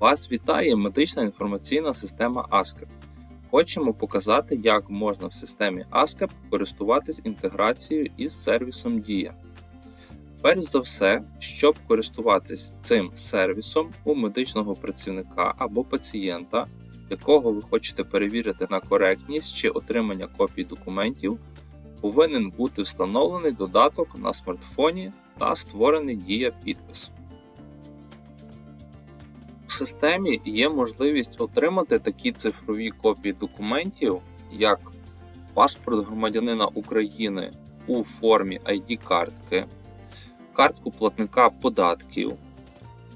Вас вітає медична інформаційна система ASCII. Хочемо показати, як можна в системі ASCII користуватись інтеграцією із сервісом Дія. Перш за все, щоб користуватись цим сервісом у медичного працівника або пацієнта, якого ви хочете перевірити на коректність чи отримання копій документів, повинен бути встановлений додаток на смартфоні та створений дія підпис. Системі є можливість отримати такі цифрові копії документів, як паспорт громадянина України у формі ID-картки, картку платника податків,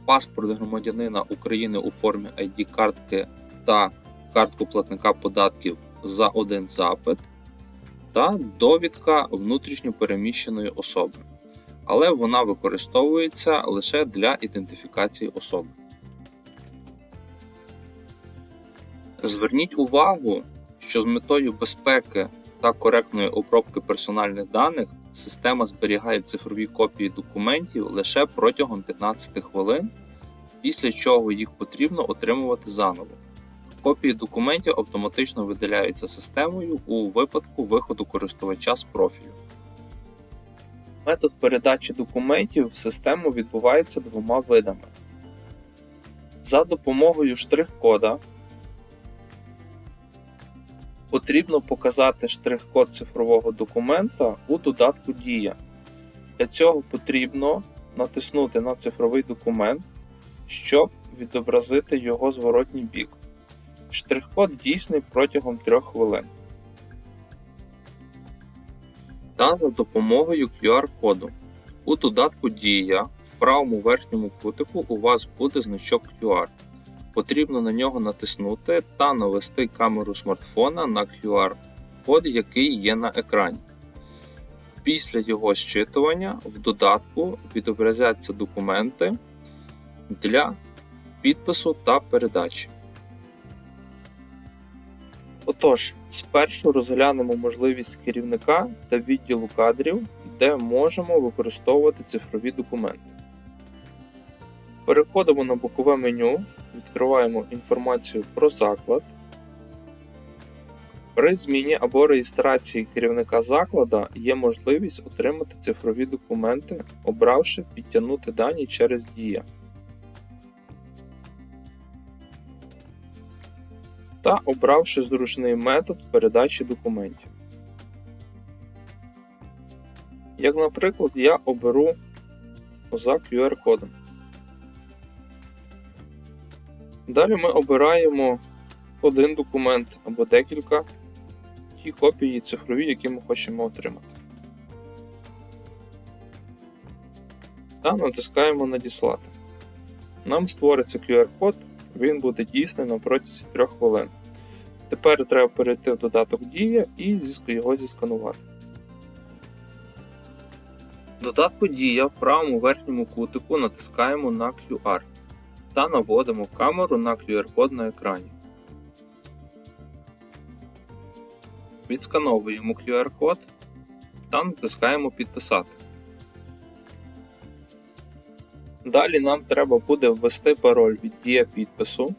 паспорт громадянина України у формі ID-картки та картку платника податків за один запит, та довідка внутрішньопереміщеної особи. Але вона використовується лише для ідентифікації особи. Зверніть увагу, що з метою безпеки та коректної обробки персональних даних система зберігає цифрові копії документів лише протягом 15 хвилин, після чого їх потрібно отримувати заново. Копії документів автоматично видаляються системою у випадку виходу користувача з профілю. Метод передачі документів в систему відбувається двома видами. За допомогою штрих-кода потрібно показати штрих-код цифрового документа у додатку Дія. Для цього потрібно натиснути на цифровий документ, щоб відобразити його зворотній бік. Штрих-код дійсний протягом 3 хвилин. Та за допомогою QR-коду. У додатку Дія в правому верхньому кутику у вас буде значок QR. Потрібно на нього натиснути та навести камеру смартфона на QR-код, який є на екрані. Після його зчитування в додатку відобразяться документи для підпису та передачі. Отож, спершу розглянемо можливість керівника та відділу кадрів, де можемо використовувати цифрові документи. Переходимо на бокове меню, відкриваємо інформацію про заклад. При зміні або реєстрації керівника закладу є можливість отримати цифрові документи, обравши підтягнути дані через Дія. Та обравши зручний метод передачі документів. Як, наприклад, я оберу за QR-кодом. Далі ми обираємо один документ або декілька ті копії цифрові, які ми хочемо отримати. Та натискаємо Надіслати. Нам створиться QR-код, він буде дійсний на протязі 3 хвилин. Тепер треба перейти в додаток Дія і його зісканувати. Додатку Дія в правому верхньому кутику натискаємо на QR та наводимо камеру на QR-код на екрані. Відскановуємо QR-код та натискаємо Підписати. Далі нам треба буде ввести пароль від дія підпису.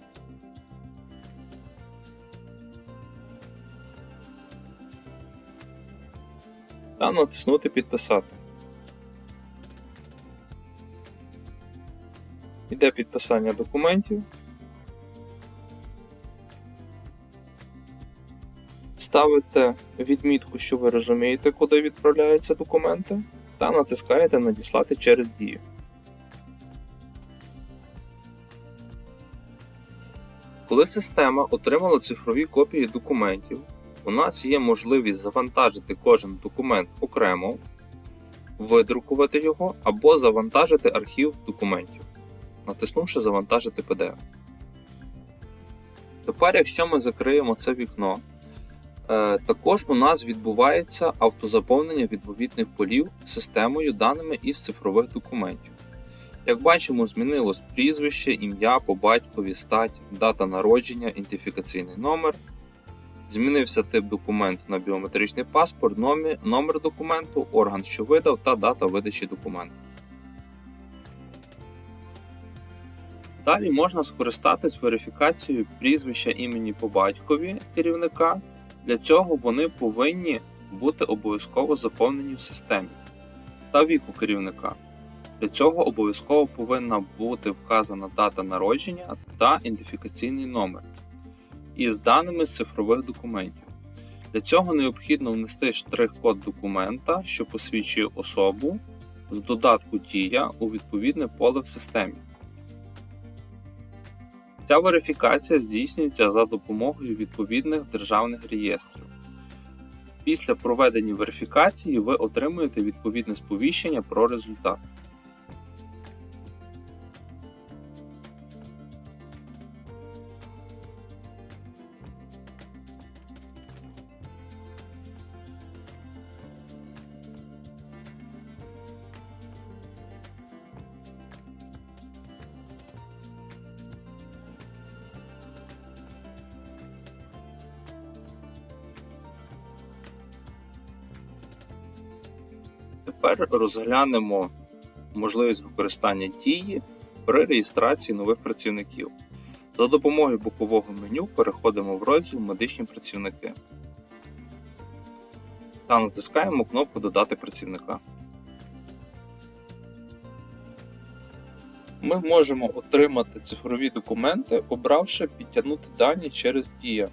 Та натиснути Підписати. Іде підписання документів. Ставите відмітку, що ви розумієте, куди відправляються документи, та натискаєте Надіслати через Дію. Коли система отримала цифрові копії документів, у нас є можливість завантажити кожен документ окремо, видрукувати його або завантажити архів документів натиснувши Завантажити PDF. Тепер, якщо ми закриємо це вікно, е, також у нас відбувається автозаповнення відповідних полів системою даними із цифрових документів. Як бачимо, змінилось прізвище, ім'я по батькові, стать, дата народження, ідентифікаційний номер. Змінився тип документу на біометричний паспорт, номер документу, орган, що видав, та дата видачі документу. Далі можна скористатись верифікацією прізвища імені по батькові керівника. Для цього вони повинні бути обов'язково заповнені в системі та віку керівника. Для цього обов'язково повинна бути вказана дата народження та ідентифікаційний номер із даними з цифрових документів. Для цього необхідно внести штрих-код документа, що посвідчує особу з додатку Дія у відповідне поле в системі. Ця верифікація здійснюється за допомогою відповідних державних реєстрів. Після проведення верифікації ви отримуєте відповідне сповіщення про результат. Тепер розглянемо можливість використання дії при реєстрації нових працівників. За допомогою бокового меню переходимо в розділ Медичні працівники та натискаємо кнопку Додати працівника. Ми можемо отримати цифрові документи, обравши підтягнути дані через Дія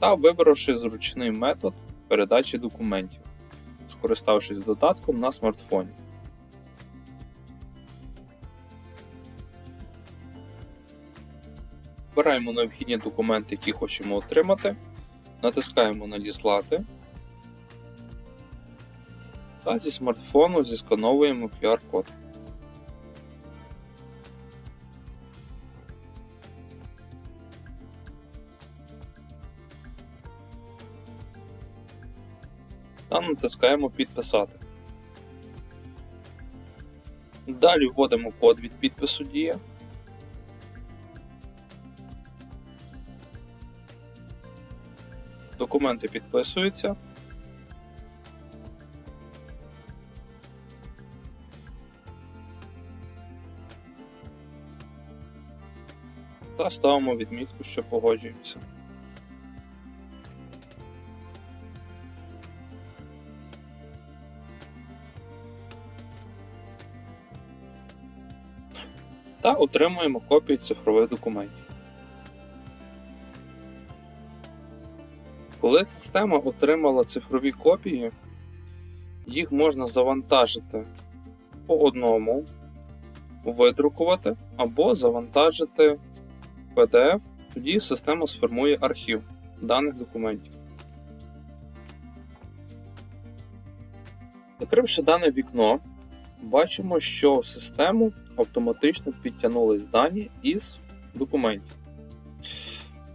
та вибравши зручний метод передачі документів скориставшись додатком на смартфоні. Обираємо необхідні документи, які хочемо отримати, натискаємо Надіслати та зі смартфону зіскановуємо QR-код. Та натискаємо Підписати. Далі вводимо код від підпису Дія. Документи підписуються. Та ставимо відмітку, що погоджуємося. Та отримуємо копії цифрових документів. Коли система отримала цифрові копії, їх можна завантажити по одному, видрукувати або завантажити PDF, тоді система сформує архів даних документів. Закривши дане вікно, бачимо, що в систему автоматично підтягнулись дані із документів.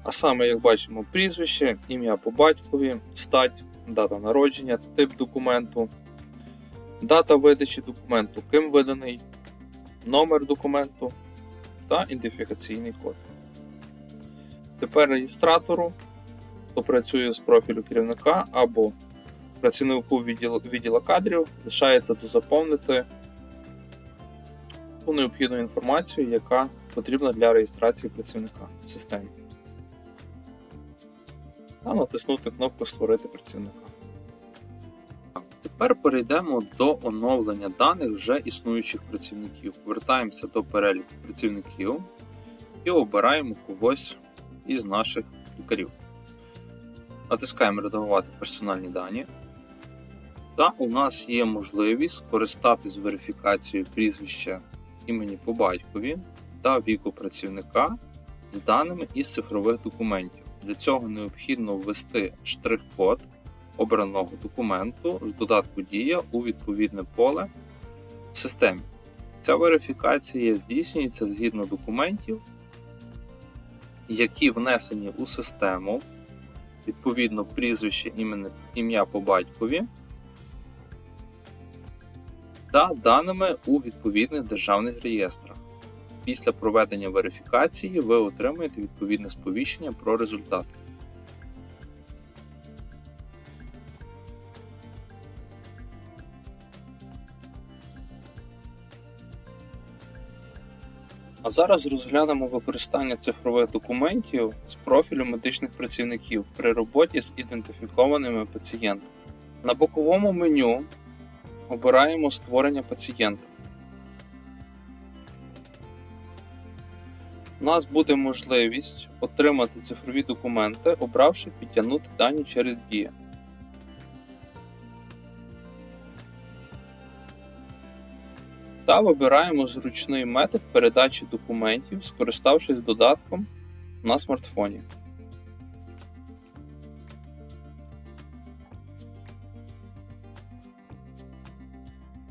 А саме, як бачимо, прізвище, ім'я по батькові, стать, дата народження, тип документу, дата видачі документу, ким виданий, номер документу та ідентифікаційний код. Тепер реєстратору, хто працює з профілю керівника або працівнику відділу кадрів, лишається дозаповнити ту необхідну інформацію, яка потрібна для реєстрації працівника в системі. Та натиснути кнопку Створити працівника. Тепер перейдемо до оновлення даних вже існуючих працівників. Повертаємося до переліку працівників і обираємо когось із наших лікарів. Натискаємо Редагувати персональні дані. Та у нас є можливість скористатись верифікацією прізвища імені по батькові та віку працівника з даними із цифрових документів. Для цього необхідно ввести штрих-код обраного документу з додатку Дія у відповідне поле в системі. Ця верифікація здійснюється згідно документів, які внесені у систему, відповідно прізвище ім'я по батькові та даними у відповідних державних реєстрах. Після проведення верифікації ви отримаєте відповідне сповіщення про результати. А зараз розглянемо використання цифрових документів з профілю медичних працівників при роботі з ідентифікованими пацієнтами. На боковому меню обираємо створення пацієнта. У нас буде можливість отримати цифрові документи, обравши підтягнути дані через Дія. Та вибираємо зручний метод передачі документів, скориставшись додатком на смартфоні.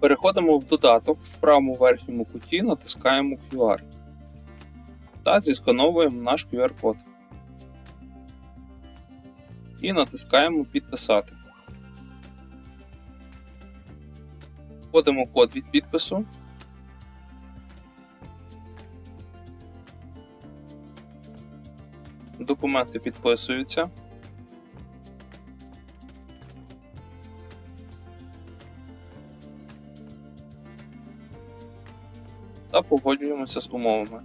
Переходимо в додаток в правому верхньому куті, натискаємо QR та зіскановуємо наш QR-код. І натискаємо Підписати. Вводимо код від підпису. Документи підписуються. Та погоджуємося з умовами.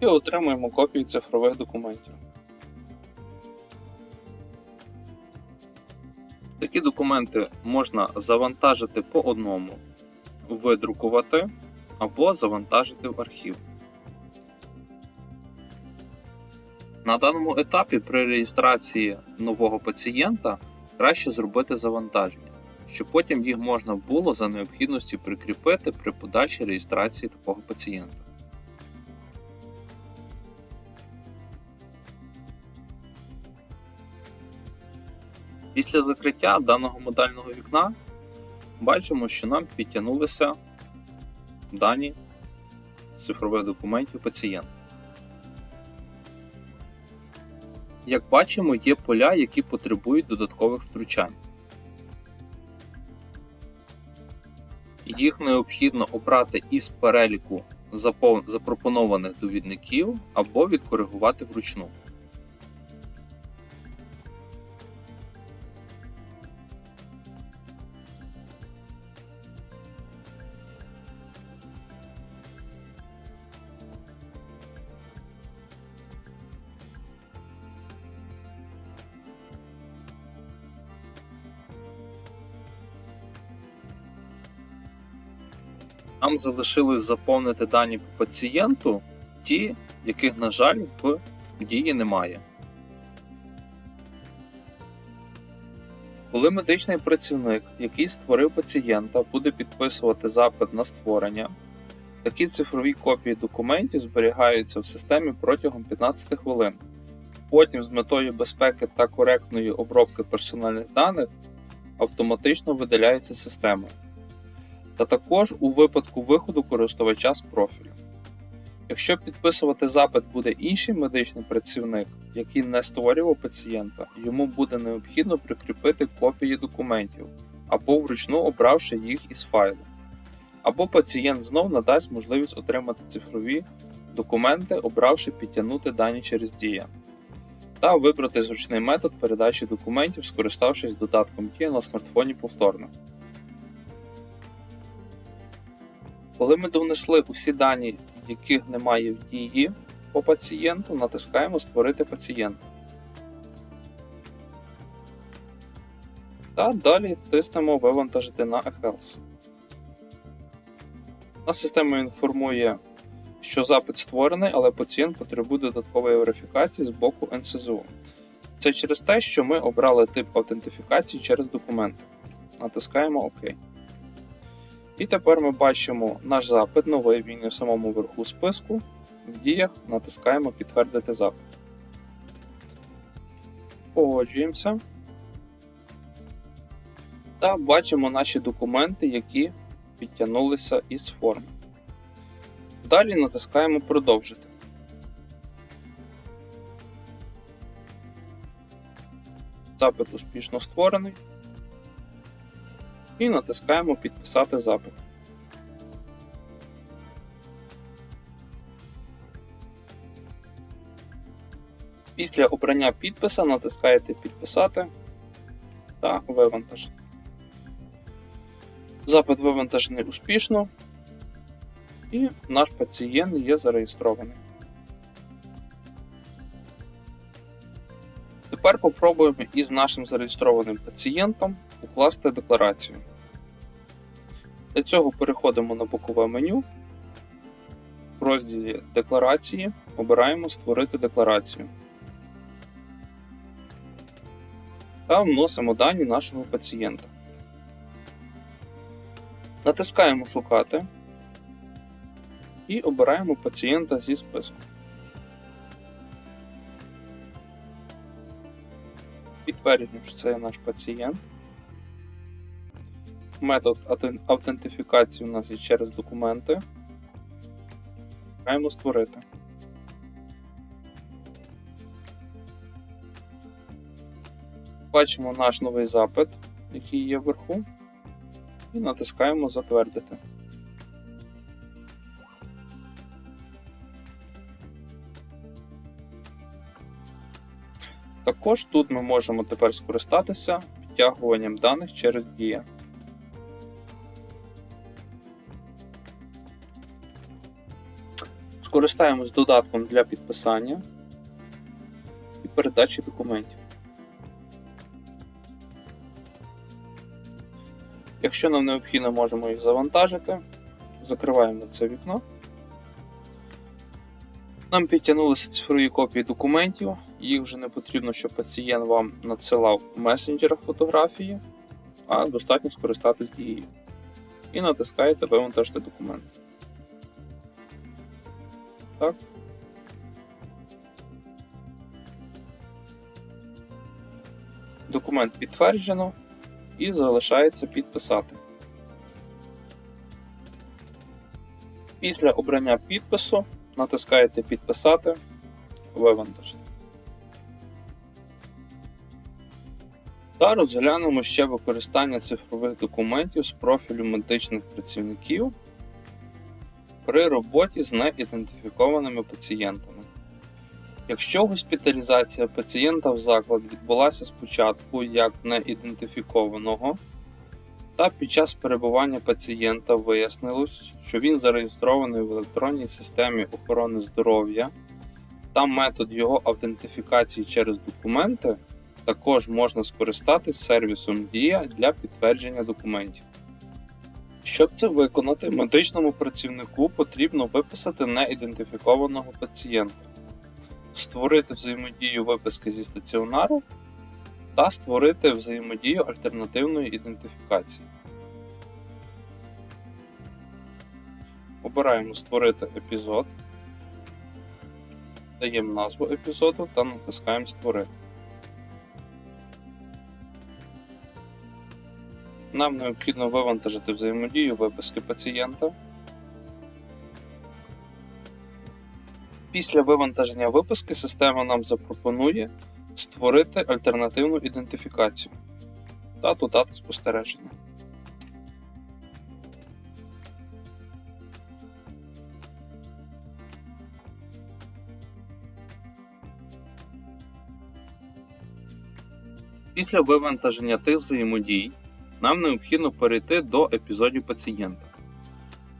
І отримуємо копії цифрових документів. Такі документи можна завантажити по одному, видрукувати або завантажити в архів. На даному етапі при реєстрації нового пацієнта краще зробити завантаження, щоб потім їх можна було за необхідності прикріпити при подальшій реєстрації такого пацієнта. Після закриття даного модального вікна бачимо, що нам підтягнулися дані цифрових документів пацієнта. Як бачимо, є поля, які потребують додаткових втручань. Їх необхідно обрати із переліку запропонованих довідників або відкоригувати вручну. Нам залишилось заповнити дані по пацієнту, ті, яких, на жаль, в дії немає. Коли медичний працівник, який створив пацієнта, буде підписувати запит на створення, такі цифрові копії документів зберігаються в системі протягом 15 хвилин. Потім, з метою безпеки та коректної обробки персональних даних, автоматично видаляється система та також у випадку виходу користувача з профілю. Якщо підписувати запит буде інший медичний працівник, який не створював пацієнта, йому буде необхідно прикріпити копії документів або вручну обравши їх із файлу. Або пацієнт знов надасть можливість отримати цифрові документи, обравши підтягнути дані через Дія, та вибрати зручний метод передачі документів, скориставшись додатком Дія на смартфоні повторно. Коли ми донесли усі дані, яких немає в дії по пацієнту, натискаємо Створити пацієнта. Та далі тиснемо Вивантажити на eHealth. Нас система інформує, що запит створений, але пацієнт потребує додаткової верифікації з боку НСЗУ. Це через те, що ми обрали тип аутентифікації через документи. Натискаємо ОК. І тепер ми бачимо наш запит, новий він у самому верху списку. В діях натискаємо Підтвердити запит. Погоджуємося. Та бачимо наші документи, які підтягнулися із форми. Далі натискаємо Продовжити. Запит успішно створений і натискаємо Підписати запит. Після обрання підписа натискаєте Підписати та вивантажити. Запит вивантажений успішно, і наш пацієнт є зареєстрований. Тепер попробуємо із нашим зареєстрованим пацієнтом укласти декларацію. Для цього переходимо на бокове меню. В розділі Декларації обираємо Створити декларацію. Та вносимо дані нашого пацієнта. Натискаємо Шукати і обираємо пацієнта зі списку. Підтверджуємо, що це наш пацієнт. Метод автентифікації у нас є через документи. Маємо створити. Бачимо наш новий запит, який є вверху, і натискаємо Затвердити. Також тут ми можемо тепер скористатися підтягуванням даних через Дія. Скористаємось додатком для підписання і передачі документів. Якщо нам необхідно, можемо їх завантажити. Закриваємо це вікно. Нам підтягнулися цифрові копії документів. Їх вже не потрібно, щоб пацієнт вам надсилав в месенджерах фотографії, а достатньо скористатись дією. І натискаєте вивантажити документ. Так. Документ підтверджено і залишається підписати. Після обрання підпису натискаєте Підписати, вивантажити. Та розглянемо ще використання цифрових документів з профілю медичних працівників при роботі з неідентифікованими пацієнтами. Якщо госпіталізація пацієнта в заклад відбулася спочатку як неідентифікованого, та під час перебування пацієнта вияснилось, що він зареєстрований в електронній системі охорони здоров'я та метод його автентифікації через документи, також можна скористатись сервісом Дія для підтвердження документів. Щоб це виконати, медичному працівнику потрібно виписати неідентифікованого пацієнта, створити взаємодію виписки зі стаціонару та створити взаємодію альтернативної ідентифікації. Обираємо Створити епізод, даємо назву епізоду та натискаємо Створити. Нам необхідно вивантажити взаємодію виписки пацієнта. Після вивантаження виписки система нам запропонує створити альтернативну ідентифікацію та додати спостереження. Після вивантаження тих взаємодій нам необхідно перейти до епізодів пацієнта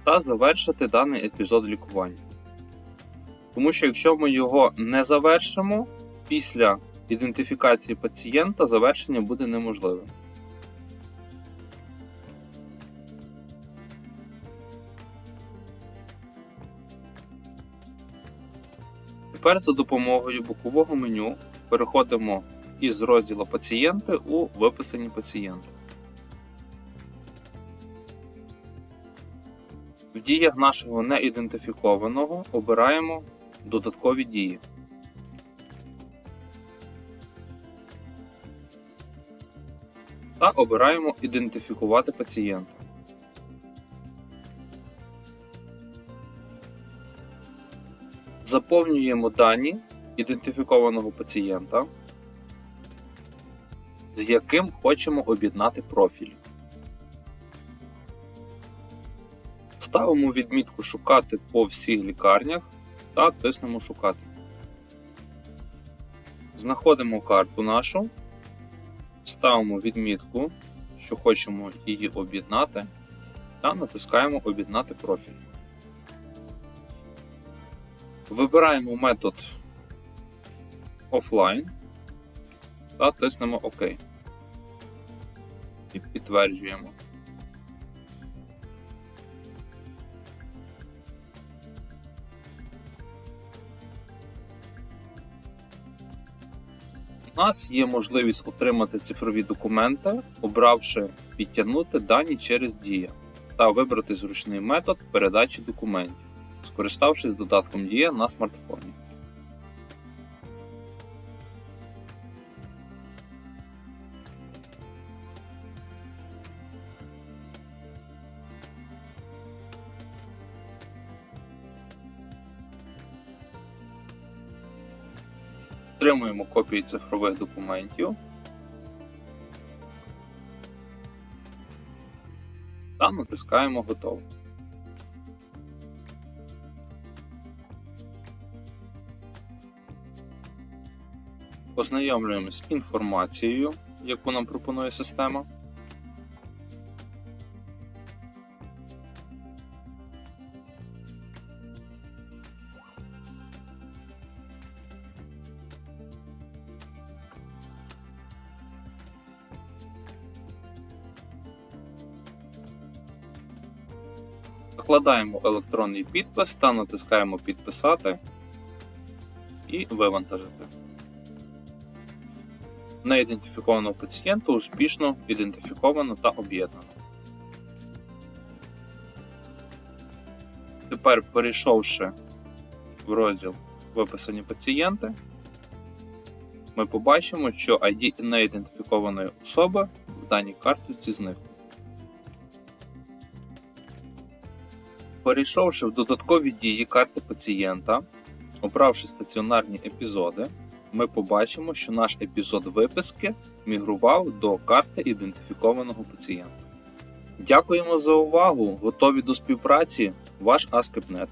та завершити даний епізод лікування. Тому що якщо ми його не завершимо, після ідентифікації пацієнта завершення буде неможливим. Тепер за допомогою бокового меню переходимо із розділу Пацієнти у виписані пацієнти. Діях нашого неідентифікованого обираємо додаткові дії. Та обираємо Ідентифікувати пацієнта. Заповнюємо дані ідентифікованого пацієнта, з яким хочемо об'єднати профіль. Ставимо відмітку Шукати по всіх лікарнях та тиснемо Шукати. Знаходимо карту нашу, ставимо відмітку, що хочемо її об'єднати, та натискаємо Об'єднати профіль. Вибираємо метод офлайн та тиснемо ОК. І підтверджуємо. Нас є можливість отримати цифрові документи, обравши підтягнути дані через Дія та вибрати зручний метод передачі документів, скориставшись додатком Дія на смартфоні. Копії цифрових документів та натискаємо Готово. Ознайомлюємось з інформацією, яку нам пропонує система. Накладаємо електронний підпис та натискаємо Підписати і вивантажити. Неідентифікованого пацієнта успішно ідентифіковано та об'єднано. Тепер, перейшовши в розділ Виписані пацієнти, ми побачимо, що ID неідентифікованої особи в даній карточці зникло. Перейшовши в додаткові дії карти пацієнта, обравши стаціонарні епізоди, ми побачимо, що наш епізод виписки мігрував до карти ідентифікованого пацієнта. Дякуємо за увагу! Готові до співпраці! Ваш Аскепнет.